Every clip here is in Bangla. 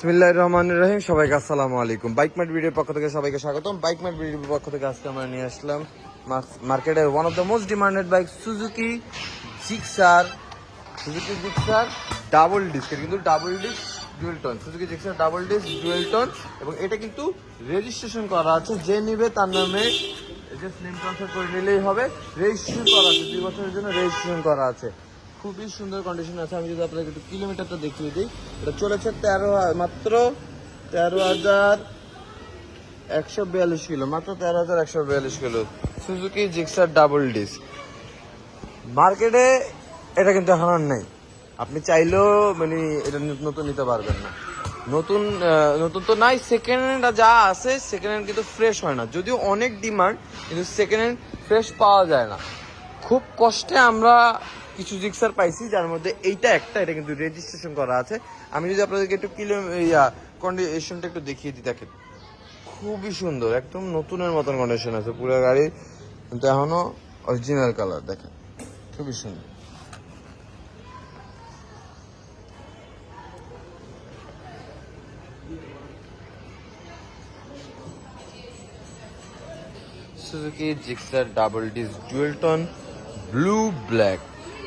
বিসমিল্লাহ রহমান রহিম। সবাইকে আসসালামু আলাইকুম। বাইক মার্ট ভিডিওর পক্ষ থেকে সবাইকে স্বাগতম। বাইক মার্ট ভিডিওর পক্ষ থেকে আজকে আমরা নিয়ে আসলাম মার্কেটের one of the most demanded bike Suzuki Gixxer Suzuki Gixxer double disc কিন্তু double disc dual tone Suzuki Gixxer double disc dual tone এবং এটা কিন্তু রেজিস্ট্রেশন করা আছে। যে নিবে তার নামে জাস্ট নেম ট্রান্সফার করে নিলেই হবে। রেজিস্ট্রেশন করা আছে। দুই বছরের জন্য রেজিস্ট্রেশন করা আছে। খুবই সুন্দর কন্ডিশন আছে। আমি যদি আপনাকে একটু কিলোমিটারটা দেখিয়ে দিই, এটা চলেছে তেরো মাত্র তেরো হাজার একশো বিয়াল্লিশ কিলো, মাত্র তেরো হাজার একশো বিয়াল্লিশ kilo. Suzuki Gixxer double disc মার্কেটে এটা কিন্তু এখন আর নেই। আপনি চাইলেও মানে এটা নতুন নিতে পারবেন না। নতুন নতুন তো নাই সেকেন্ড হ্যান্ড যা আছে সেকেন্ড হ্যান্ড কিন্তু ফ্রেশ হয় না। যদিও অনেক ডিমান্ড কিন্তু সেকেন্ড হ্যান্ড ফ্রেশ পাওয়া যায় না। খুব কষ্টে আমরা কিছু জিক্সার পাইছি, যার মধ্যে এইটা একটা, এটা কিন্তু রেজিস্ট্রেশন করা আছে। আমি যদি আপনাদেরকে একটু কিলো ইয়া কন্ডিশনটা একটু দেখিয়ে দিই, দেখেন। খুবই সুন্দর, একদম নতুনের মতন কন্ডিশন আছে পুরো গাড়ি কিন্তু এখনও অরিজিনাল কালার দেখেন। খুবই সুন্দর। Suzuki Gixxer double disc dual tone blue black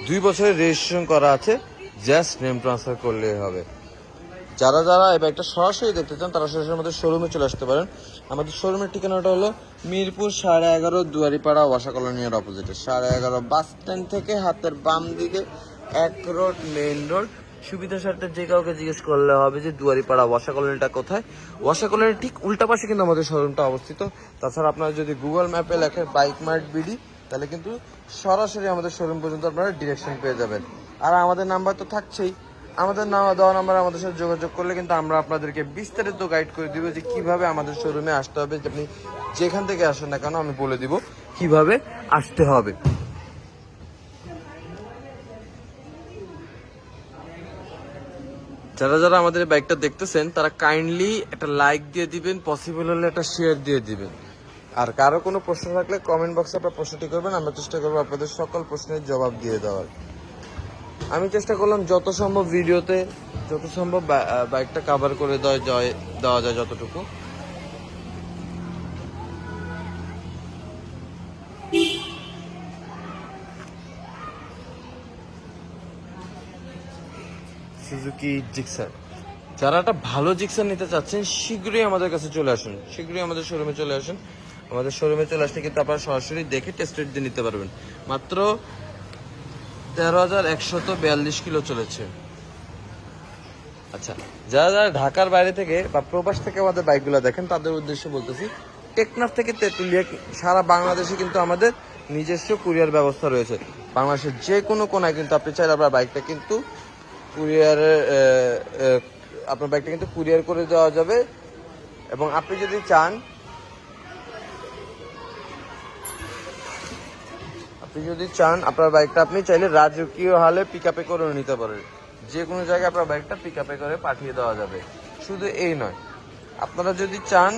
দুই বছরের রেজিস্ট্রেশন করা আছে জাস্ট নেম ট্রান্সফার করলেই হবে। যারা যারা এই বাইকটা সরাসরি দেখতে চান, তারা সরাসরি আমাদের শোরুমে চলে আসতে পারেন। আমাদের শোরুমের ঠিকানাটা হলো মিরপুর সাড়ে এগারো দুয়ারিপাড়া ওয়াসা কলোনিয়ার অপোজিটে সাড়ে এগারো বাস স্ট্যান্ড থেকে হাতের বাম দিকে এক রোড মেইন রোড সুবিধা স্বার্থে যে কাউকে জিজ্ঞেস করলে হবে যে, দুয়ারিপাড়া ওয়াসা কলোনিটা কোথায়? ওয়াসা কলোনির ঠিক উল্টা পাশে কিন্তু আমাদের শোরুমটা অবস্থিত। তাছাড়া আপনারা যদি গুগল ম্যাপে লেখেন বাইক মার্ট বিডি তাহলে কিন্তু সরাসরি আমাদের শোরুম পর্যন্ত আপনারা ডিরেকশন পেয়ে যাবেন। আর আমাদের নাম্বার তো থাকছেই। আমাদের নাম, দেওয়া নাম্বার আমাদের সাথে যোগাযোগ করলে কিন্তু আমরা আপনাদেরকে বিস্তারিত গাইড করে দিব যে কীভাবে আমাদের শোরুমে আসতে হবে, যে আপনি যেখান থেকে আসেন না কেন আমি বলে দিব কীভাবে আসতে হবে। যারা যারা আমাদের বাইকটা দেখতেছেন, তারা কাইন্ডলি একটা লাইক দিয়ে দিবেন পসিবল হলে একটা শেয়ার দিয়ে দিবেন। আর কারও কোনো প্রশ্ন থাকলে কমেন্ট বক্সে আপনার প্রশ্নটি করবেন, আমরা চেষ্টা করব আপনাদের সকল প্রশ্নের জবাব দিয়ে দেওয়ার। আমি চেষ্টা করলাম যত সম্ভব ভিডিওতে, যত সম্ভব বাইকটা কভার করে দেওয়া যায় দেওয়া যায় যতটুকু। সুজুকি যারা একটা ভালো জিক্সার নিতে চাচ্ছেন, শীঘ্রই আমাদের কাছে চলে আসুন, শীঘ্রই আমাদের শোরুমে চলে আসুন। আমাদের শোরুমে চলে আসলে কিন্তু আপনারা সরাসরি দেখে টেস্ট দিয়ে নিতে পারবেন। মাত্র তেরো হাজার বিয়াল্লিশ কিলো চলেছে। আচ্ছা যারা যারা ঢাকার বাইরে থেকে বা প্রবাস থেকে আমাদের বাইকগুলো দেখেন, তাদের উদ্দেশ্যে বলতেছি, টেকনাফ থেকে তেঁতুলিয়া সারা বাংলাদেশে কিন্তু আমাদের নিজস্ব কুরিয়ার ব্যবস্থা রয়েছে। বাংলাদেশের যে কোনো কোনায় কিন্তু আপনি চাইলে আপনার বাইকটা কিন্তু কুরিয়ারে আপনার বাইকটা কিন্তু কুরিয়ার করে দেওয়া যাবে। এবং আপনি যদি চান আপনি যদি চান, আপনার বাইকটা আপনি চাইলে রাজকীয় হালে পিক আপে করে নিতে পারেন। যে কোনো জায়গায় আপনার বাইকটা পিক আপে করে পাঠিয়ে দেওয়া যাবে। শুধু এই নয়, আপনারা যদি চান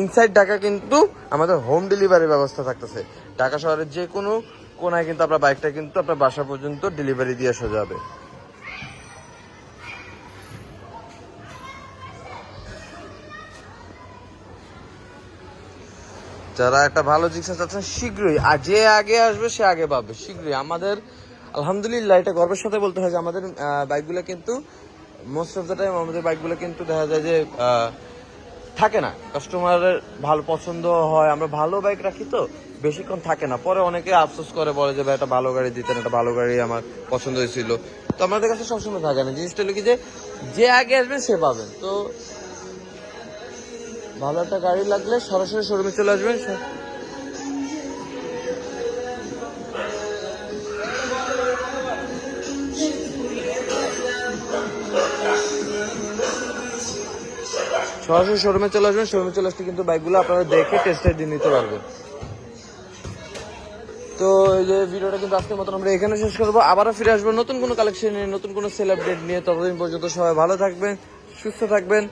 ইনসাইড ঢাকা কিন্তু আমাদের হোম ডেলিভারি ব্যবস্থা থাকতেছে। ঢাকা শহরের যে কোনো কোনায় কিন্তু আপনার বাইকটা কিন্তু আপনার বাসা পর্যন্ত ডেলিভারি দিয়ে আসা যাবে যারা একটা ভালো চিকিৎসা চাচ্ছেন, শীঘ্রই। আর যে আগে আসবে, সে আগে পাবে, শীঘ্রই। আমাদের, আলহামদুলিল্লাহ, এটা গর্বের সাথে বলতে হয় যে আমাদের বাইকগুলো কিন্তু মোস্ট অফ দ্য টাইম আমাদের বাইকগুলো কিন্তু দেখা যায় যে থাকে না। কাস্টমারের ভালো পছন্দ হয়, আমরা ভালো বাইক রাখি তো, বেশিক্ষণ থাকে না। পরে অনেকে আফসোস করে, বলে যে, ভাই একটা ভালো গাড়ি দিতেন একটা ভালো গাড়ি আমার পছন্দ হয়েছিল। তো আমাদের কাছে সবসময় থাকে না। জিনিসটা হলো কি যে যে আগে আসবেন সে পাবেন তো ভালো একটা গাড়ি লাগলে সরাসরি শোরুমে চলে আসবেন। সরাসরি শোরুমে চলে আসবেন। শোরুমে চলে আসলে কিন্তু বাইকগুলো আপনারা দেখে টেস্টে দিয়ে নিতে পারবেন। তো এই যে ভিডিওটা কিন্তু আজকের মতন আমরা এখানে শেষ করব। আবারও ফিরে আসব নতুন কোনো কালেকশন নিয়ে, নতুন কোনো সেল আপডেট নিয়ে। ততদিন পর্যন্ত সবাই ভালো থাকবেন, সুস্থ থাকবেন।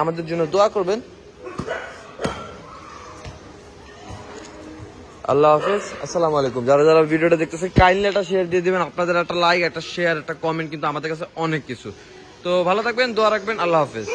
আমাদের জন্য দোয়া করবেন। আল্লাহ হাফেজ। আসসালামু আলাইকুম। যারা যারা ভিডিওটা দেখতেছে কাইন্ডলি একটা শেয়ার দিয়ে দেবেন, আপনাদের একটা লাইক একটা শেয়ার একটা কমেন্ট কিন্তু আমাদের কাছে অনেক কিছু। তো ভালো থাকবেন, দোয়া রাখবেন, আল্লাহ হাফেজ।